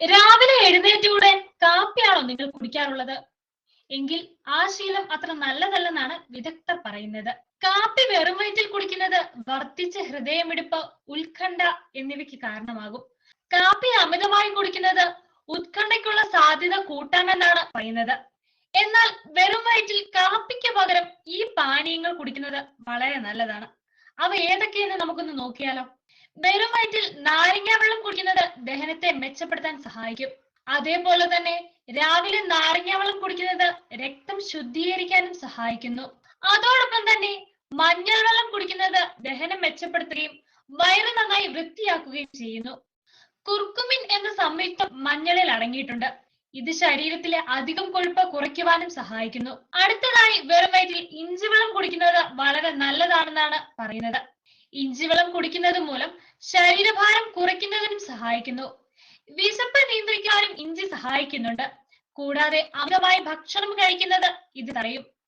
രാവിലെ എഴുന്നേറ്റ ഉടൻ കാപ്പിയാണോ നിങ്ങൾ കുടിക്കാറുള്ളത്? എങ്കിൽ ആ ശീലം അത്ര നല്ലതല്ലെന്നാണ് വിദഗ്ധർ പറയുന്നത്. കാപ്പി വെറും വയറ്റിൽ കുടിക്കുന്നത് വർദ്ധിച്ച ഹൃദയമിടിപ്പ് ഉത്കണ്ഠ എന്നിവയ്ക്ക് കാരണമാകും. കാപ്പി അമിതമായി കുടിക്കുന്നത് ഉത്കണ്ഠയ്ക്കുള്ള സാധ്യത കൂട്ടാമെന്നാണ് പറയുന്നത്. എന്നാൽ വെറും വയറ്റിൽ കാപ്പിക്ക് പകരം ഈ പാനീയങ്ങൾ കുടിക്കുന്നത് വളരെ നല്ലതാണ്. അവ ഏതൊക്കെയെന്ന് നമുക്കൊന്ന് നോക്കിയാലോ? വെറും വയറ്റിൽ വെള്ളം കുടിക്കുന്നത് ദഹനത്തെ മെച്ചപ്പെടുത്താൻ സഹായിക്കും. അതേപോലെ തന്നെ രാവിലെ നാരങ്ങ വെള്ളം കുടിക്കുന്നത് രക്തം ശുദ്ധീകരിക്കാനും സഹായിക്കുന്നു. അതോടൊപ്പം തന്നെ മഞ്ഞൾ വെള്ളം കുടിക്കുന്നത് ദഹനം മെച്ചപ്പെടുത്തുകയും വയറ് നന്നായി വൃത്തിയാക്കുകയും ചെയ്യുന്നു. കുർക്കുമിൻ എന്ന സംയുക്തം മഞ്ഞളിൽ അടങ്ങിയിട്ടുണ്ട്. ഇത് ശരീരത്തിലെ അധികം കൊഴുപ്പ് കുറയ്ക്കുവാനും സഹായിക്കുന്നു. അടുത്തതായി വെറും വയറ്റിൽ ഇഞ്ചി വെള്ളം കുടിക്കുന്നത് വളരെ നല്ലതാണെന്നാണ് പറയുന്നത്. ഇഞ്ചി വെള്ളം കുടിക്കുന്നത് മൂലം ശരീരഭാരം കുറയ്ക്കുന്നതിനും സഹായിക്കുന്നു. വിശപ്പ് നിയന്ത്രിക്കാനും ഇഞ്ചി സഹായിക്കുന്നുണ്ട്. കൂടാതെ അമിതമായി ഭക്ഷണം കഴിക്കുന്നത് ഇത് തടയും.